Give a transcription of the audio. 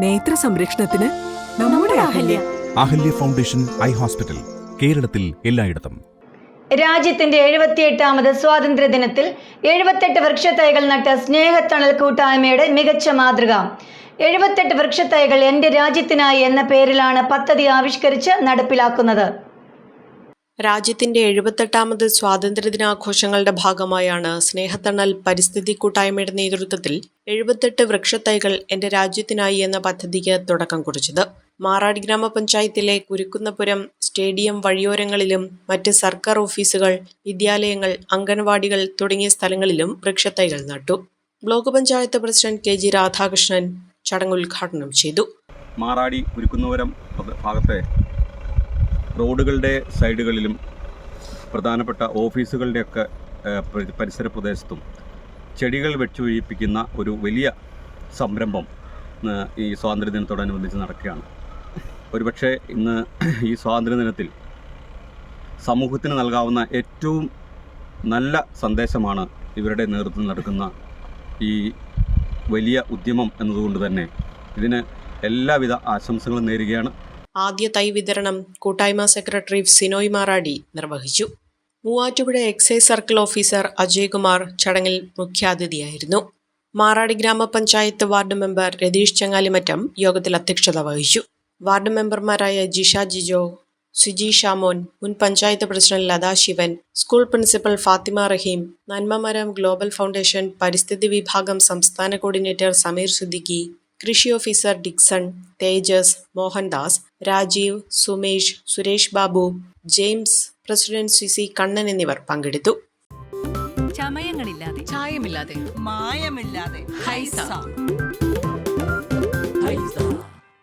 നേത്ര സംരക്ഷണത്തിന് നമ്മുടെ Ahalya. Ahalya. Foundation eye hospital കേരളത്തിൽ എല്ലായിടത്തും. രാജ്യത്തിന്റെ എഴുപത്തിയെട്ടാമത് സ്വാതന്ത്ര്യ ദിനത്തിൽ എഴുപത്തെട്ട് വൃക്ഷത്തൈകൾ നട്ട സ്നേഹത്തണൽ കൂട്ടായ്മയുടെ മികച്ച മാതൃക. എഴുപത്തെട്ട് വൃക്ഷത്തൈകൾ എന്റെ രാജ്യത്തിനായി എന്ന പേരിലാണ് പദ്ധതി ആവിഷ്കരിച്ച് നടപ്പിലാക്കുന്നത്. രാജ്യത്തിന്റെ എഴുപത്തെട്ടാമത് സ്വാതന്ത്ര്യദിനാഘോഷങ്ങളുടെ ഭാഗമായാണ് സ്നേഹത്തണൽ പരിസ്ഥിതി കൂട്ടായ്മയുടെ നേതൃത്വത്തിൽ എഴുപത്തെട്ട് വൃക്ഷത്തൈകൾ എന്റെ രാജ്യത്തിനായി എന്ന പദ്ധതിക്ക് തുടക്കം കുറിച്ചത്. മാറാടി ഗ്രാമപഞ്ചായത്തിലെ കുരുക്കുന്നപുരം സ്റ്റേഡിയം വഴിയോരങ്ങളിലും മറ്റ് സർക്കാർ ഓഫീസുകൾ വിദ്യാലയങ്ങൾ അംഗൻവാടികൾ തുടങ്ങിയ സ്ഥലങ്ങളിലും വൃക്ഷത്തൈകൾ നട്ടു. Block panchayat president K G Radhakrishnan ചടങ്ങ് ഉദ്ഘാടനം ചെയ്തു. മാറാടി കുരുക്കുന്നപുരം ഭാഗത്തെ റോഡുകളുടെ സൈഡുകളിലും പ്രധാനപ്പെട്ട ഓഫീസുകളുടെയൊക്കെ പരിസര പ്രദേശത്തും ചെടികൾ വെച്ചുപിടിപ്പിക്കുന്ന ഒരു വലിയ സംരംഭം ഈ സ്വാതന്ത്ര്യദിനത്തോടനുബന്ധിച്ച് നടക്കുകയാണ്. ഒരുപക്ഷെ ഇന്ന് ഈ സ്വാതന്ത്ര്യദിനത്തിൽ സമൂഹത്തിന് നൽകാവുന്ന ഏറ്റവും നല്ല സന്ദേശമാണ് ഇവരുടെ നേതൃത്വത്തിൽ നടക്കുന്ന ഈ വലിയ ഉദ്യമം എന്നതുകൊണ്ട് തന്നെ. ഇതിന് എല്ലാവിധ ആശംസകളും നേരുകയാണ്. ആദ്യ തൈ വിതരണം കൂട്ടായ്മ സെക്രട്ടറി സിനോയ് മാറാടി നിർവഹിച്ചു. Muvattupuzha excise circle officer Ajaykumar ചടങ്ങിൽ മുഖ്യാതിഥിയായിരുന്നു. മാറാടി ഗ്രാമപഞ്ചായത്ത് വാർഡ് മെമ്പർ രതീഷ് ചങ്ങാലിമറ്റം യോഗത്തിൽ അധ്യക്ഷത വഹിച്ചു. വാർഡ് മെമ്പർമാരായ ജിഷ ജിജോ സുജി ഷാമോൻ മുൻ panchayat president Latha Sivan school principal Fathima Raheem Nanmamaram global foundation പരിസ്ഥിതി വിഭാഗം സംസ്ഥാന കോർഡിനേറ്റർ സമീർ സിദ്ദിഖി കൃഷി officer Dixon Thejas Mohandas Rajeev Sumesh Suresh Babu James president C C Kannan എന്നിവർ പങ്കെടുത്തു. ചമയങ്ങളില്ലാതെ ചായമില്ലാതെ മായമില്ലാതെ ഹൈസ. ഹൈസ.